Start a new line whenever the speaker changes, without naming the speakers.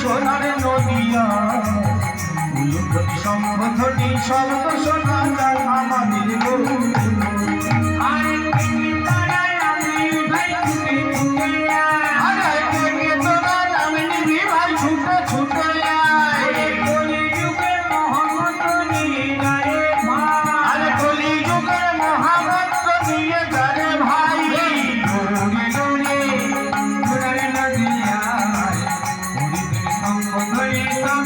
সোনার নদিয়া সম্বোধনী সর্বসন